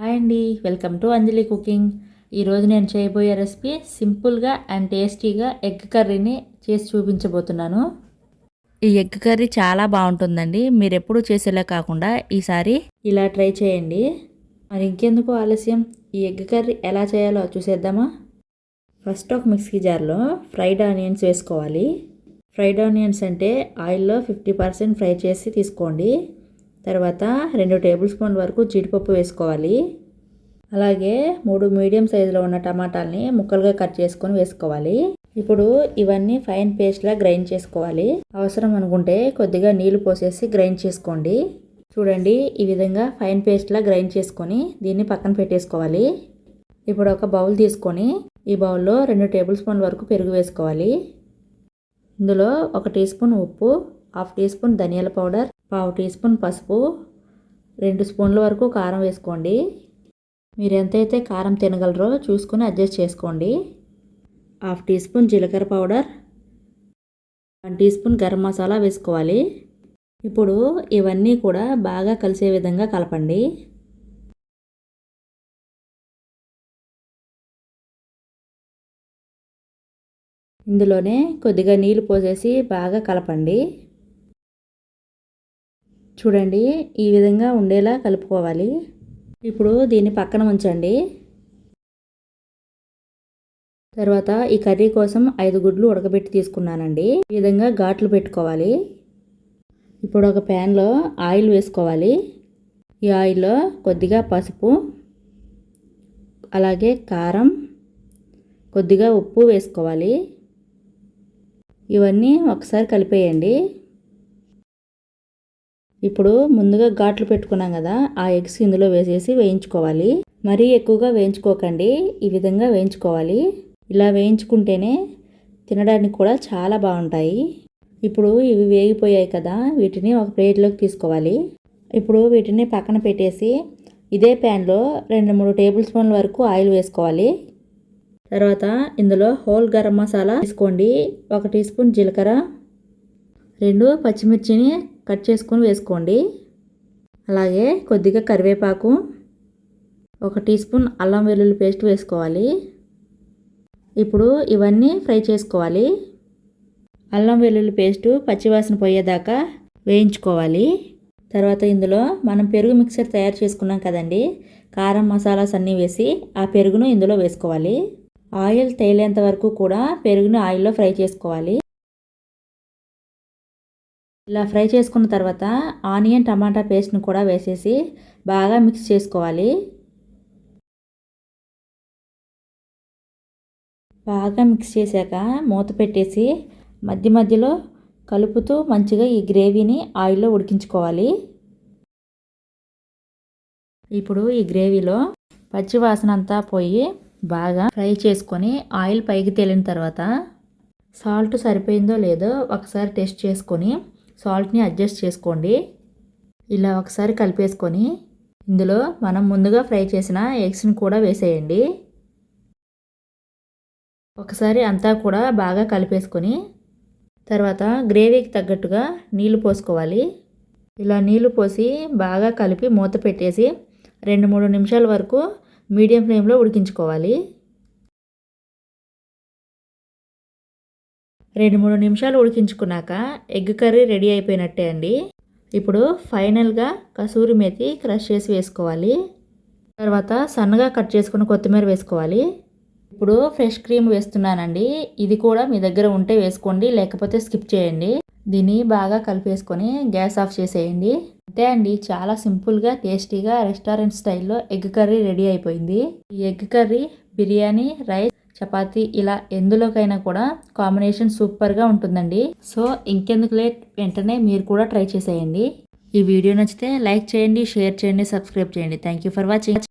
Hi అండి welcome to Anjali cooking. ఈరోజు నేను చేయబోయే రెసిపీ సింపుల్గా అండ్ టేస్టీగా ఎగ్ కర్రీని చేసి చూపించబోతున్నాను. ఈ ఎగ్ కర్రీ చాలా బాగుంటుందండి మీరు ఎప్పుడు చేసేలా కాకుండా ఈసారి ఇలా ట్రై చేయండి. మరి ఇంకెందుకు ఆలస్యం? ఈ ఎగ్ కర్రీ ఎలా చేయాలో చూసేద్దామా? ఫస్ట్ ఒక మిక్సీ జార్లో ఫ్రైడ్ ఆనియన్స్ వేసుకోవాలి. ఫ్రైడ్ ఆనియన్స్ అంటే ఆయిల్లో ఫిఫ్టీ పర్సెంట్ ఫ్రై చేసి తీసుకోండి. తర్వాత రెండు టేబుల్ స్పూన్ వరకు జీడిపప్పు వేసుకోవాలి. అలాగే మూడు మీడియం సైజులో ఉన్న టమాటాలని ముక్కలుగా కట్ చేసుకొని వేసుకోవాలి. ఇప్పుడు ఇవన్నీ ఫైన్ పేస్ట్లా గ్రైండ్ చేసుకోవాలి. అవసరం అనుకుంటే కొద్దిగా నీళ్ళు పోసేసి గ్రైండ్ చేసుకోండి. చూడండి ఈ విధంగా ఫైన్ పేస్ట్లా గ్రైండ్ చేసుకొని దీన్ని పక్కన పెట్టేసుకోవాలి. ఇప్పుడు ఒక బౌల్ తీసుకొని ఈ బౌల్లో రెండు టేబుల్ స్పూన్ వరకు పెరుగు వేసుకోవాలి. ఇందులో ఒక టీ స్పూన్ ఉప్పు హాఫ్ టీ స్పూన్ ధనియాల పౌడర్ పావు టీ స్పూన్ పసుపు రెండు స్పూన్ల వరకు కారం వేసుకోండి. మీరు ఎంతైతే కారం తినగలరో చూసుకుని అడ్జస్ట్ చేసుకోండి. హాఫ్ టీ స్పూన్ జీలకర్ర powder one teaspoon garam masala వేసుకోవాలి. ఇప్పుడు ఇవన్నీ కూడా బాగా కలిసే విధంగా కలపండి. ఇందులోనే కొద్దిగా నీళ్ళు పోసేసి బాగా కలపండి. చూడండి ఈ విధంగా ఉండేలా కలుపుకోవాలి. ఇప్పుడు దీన్ని పక్కన ఉంచండి. తర్వాత ఈ కర్రీ కోసం ఐదు గుడ్లు ఉడకబెట్టి తీసుకున్నానండి. ఈ విధంగా ఘాట్లు పెట్టుకోవాలి. ఇప్పుడు ఒక ప్యాన్లో ఆయిల్ వేసుకోవాలి. ఈ ఆయిల్లో కొద్దిగా పసుపు అలాగే కారం కొద్దిగా ఉప్పు వేసుకోవాలి. ఇవన్నీ ఒకసారి కలిపేయండి. ఇప్పుడు ముందుగా ఘాట్లు పెట్టుకున్నాం కదా ఆ ఎగ్స్ ఇందులో వేసేసి వేయించుకోవాలి. మరీ ఎక్కువగా వేయించుకోకండి ఈ విధంగా వేయించుకోవాలి. ఇలా వేయించుకుంటేనే తినడానికి కూడా చాలా బాగుంటాయి. ఇప్పుడు ఇవి వేగిపోయాయి కదా వీటిని ఒక ప్లేట్లోకి తీసుకోవాలి. ఇప్పుడు వీటిని పక్కన పెట్టేసి ఇదే ప్యాన్లో రెండు మూడు టేబుల్ స్పూన్ల వరకు ఆయిల్ వేసుకోవాలి. తర్వాత ఇందులో హోల్ గరం మసాలా తీసుకోండి. ఒక టీ స్పూన్ జీలకర్ర రెండు పచ్చిమిర్చిని కట్ చేసుకొని వేసుకోండి. అలాగే కొద్దిగా కరివేపాకు ఒక టీ స్పూన్ అల్లం వెల్లుల్లి పేస్ట్ వేసుకోవాలి. ఇప్పుడు ఇవన్నీ ఫ్రై చేసుకోవాలి. అల్లం వెల్లుల్లి పేస్టు పచ్చివాసన పోయేదాకా వేయించుకోవాలి. తర్వాత ఇందులో మనం పెరుగు మిక్సర్ తయారు చేసుకున్నాం కదండి కారం మసాలాస్ అన్నీ వేసి ఆ పెరుగును ఇందులో వేసుకోవాలి. ఆయిల్ తేలేంత వరకు కూడా పెరుగును ఆయిల్లో ఫ్రై చేసుకోవాలి. ఇలా ఫ్రై చేసుకున్న తర్వాత ఆనియన్ టమాటా పేస్ట్ని కూడా వేసేసి బాగా మిక్స్ చేసుకోవాలి. బాగా మిక్స్ చేశాక మూత పెట్టేసి మధ్య మధ్యలో కలుపుతూ మంచిగా ఈ గ్రేవీని ఆయిల్లో ఉడికించుకోవాలి. ఇప్పుడు ఈ గ్రేవీలో పచ్చివాసన అంతా పోయి బాగా ఫ్రై చేసుకొని ఆయిల్ పైకి తేలిన తర్వాత సాల్ట్ సరిపోయిందో లేదో ఒకసారి టెస్ట్ చేసుకొని సాల్ట్ని అడ్జస్ట్ చేసుకోండి. ఇలా ఒకసారి కలిపేసుకొని ఇందులో మనం ముందుగా ఫ్రై చేసిన ఎగ్స్ని కూడా వేసేయండి. ఒకసారి అంతా కూడా బాగా కలిపేసుకొని తర్వాత గ్రేవీకి తగ్గట్టుగా నీళ్ళు పోసుకోవాలి. ఇలా నీళ్ళు పోసి బాగా కలిపి మూత పెట్టేసి రెండు మూడు నిమిషాల వరకు మీడియం ఫ్లేమ్లో ఉడికించుకోవాలి. రెండు మూడు నిమిషాలు ఉడికించుకున్నాక ఎగ్ కర్రీ రెడీ అయిపోయినట్టే అండి. ఇప్పుడు ఫైనల్గా కసూరి మేతి క్రష్ చేసి వేసుకోవాలి. తర్వాత సన్నగా కట్ చేసుకుని కొత్తిమీర వేసుకోవాలి. ఇప్పుడు ఫ్రెష్ క్రీమ్ వేస్తున్నానండి. ఇది కూడా మీ దగ్గర ఉంటే వేసుకోండి లేకపోతే స్కిప్ చేయండి. దీన్ని బాగా కలిపేసుకొని గ్యాస్ ఆఫ్ చేసేయండి. అంతే అండి చాలా సింపుల్గా టేస్టీగా రెస్టారెంట్ స్టైల్లో ఎగ్ కర్రీ రెడీ అయిపోయింది. ఈ egg curry biryani rice chapati ఇలా ఎందులోకైనా కూడా కాంబినేషన్ సూపర్గా ఉంటుందండి. సో ఇంకెందుకు లేట్? వెంటనే మీరు కూడా ట్రై చేసేయండి. ఈ వీడియో నచ్చితే లైక్ చేయండి షేర్ చేయండి సబ్స్క్రైబ్ చేయండి. Thank you for watching